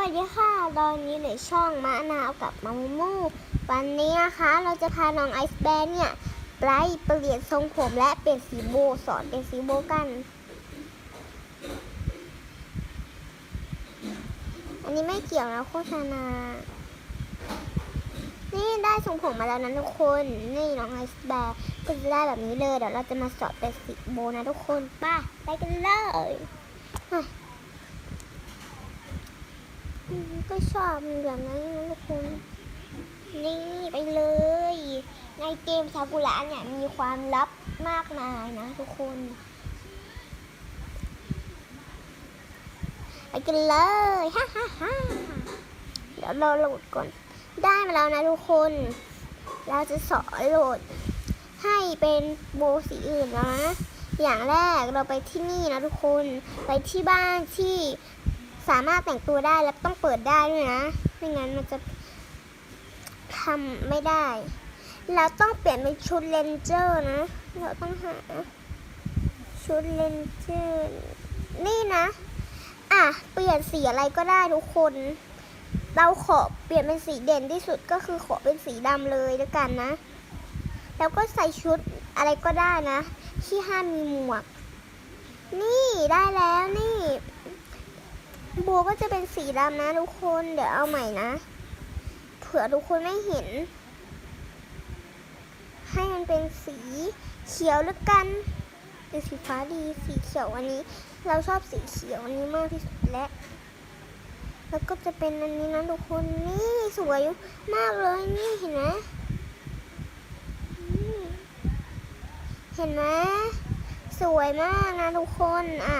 วัสดีค่ะ ตอนนี้ในช่องมะนาวกับมามูมู วันนี้นะคะ เราจะพาน้องไอซ์แบนเนี่ยไปเปลี่ยนทรงผมและเปลี่ยนสีโบสอนเป็นสีโบกัน อันนี้ไม่เกี่ยวนะโฆษณา นี่ได้ทรงผมมาแล้วนะทุกคน นี่น้องไอซ์แบนก็จะได้แบบนี้เลย เดี๋ยวเราจะมาสอนเป็นสีโบนะทุกคนไปไปกันเลยอะ ก็ชอบแบบนั้นนะทุกคนนี่ไปเลย ในเกมซากุระเนี่ยมีความลับมากมายนะทุกคนไปกันเลยฮ่าฮ่าฮ่าเดี๋ยวเราโหลดก่อน ได้มาแล้วนะทุกคน เราจะสอนโหลดให้เป็นโบสีอื่นนะ อย่างแรกเราไปที่นี่นะทุกคน ไปที่บ้านที่ สามารถแต่งตัวได้และต้องเปิดได้ด้วยนะ ไม่งั้นมันจะทำไม่ได้ เราต้องเปลี่ยนเป็นชุดเลนเจอร์นะ เราต้องหาชุดเลนเจอร์นี่นะ อะ เปลี่ยนสีอะไรก็ได้ทุกคน เราขอเปลี่ยนเป็นสีเด่นที่สุดก็คือขอเป็นสีดำเลยแล้วกันนะ แล้วก็ใส่ชุดอะไรก็ได้นะ ที่ห้ามมีหมวก นี่ได้แล้วนี่ โบก็จะเป็นสีดำนะทุกคน เดี๋ยวเอาใหม่นะ เผื่อทุกคนไม่เห็น ให้มันเป็นสีเขียวแล้วกันหรือสีฟ้าดี สีเขียวอันนี้ เราชอบสีเขียวอันนี้มากที่สุดและแล้วก็จะเป็นอันนี้นะทุกคน นี่สวยมากเลย นี่เห็นไหมเห็นไหมสวยมากนะทุกคน อะ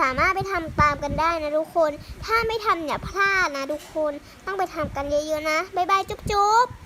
สามารถไปทำตามกันได้นะทุกคน ถ้าไม่ทำอย่าพลาดนะทุกคน ต้องไปทำกันเยอะๆนะ บ๊ายบายจุ๊บๆ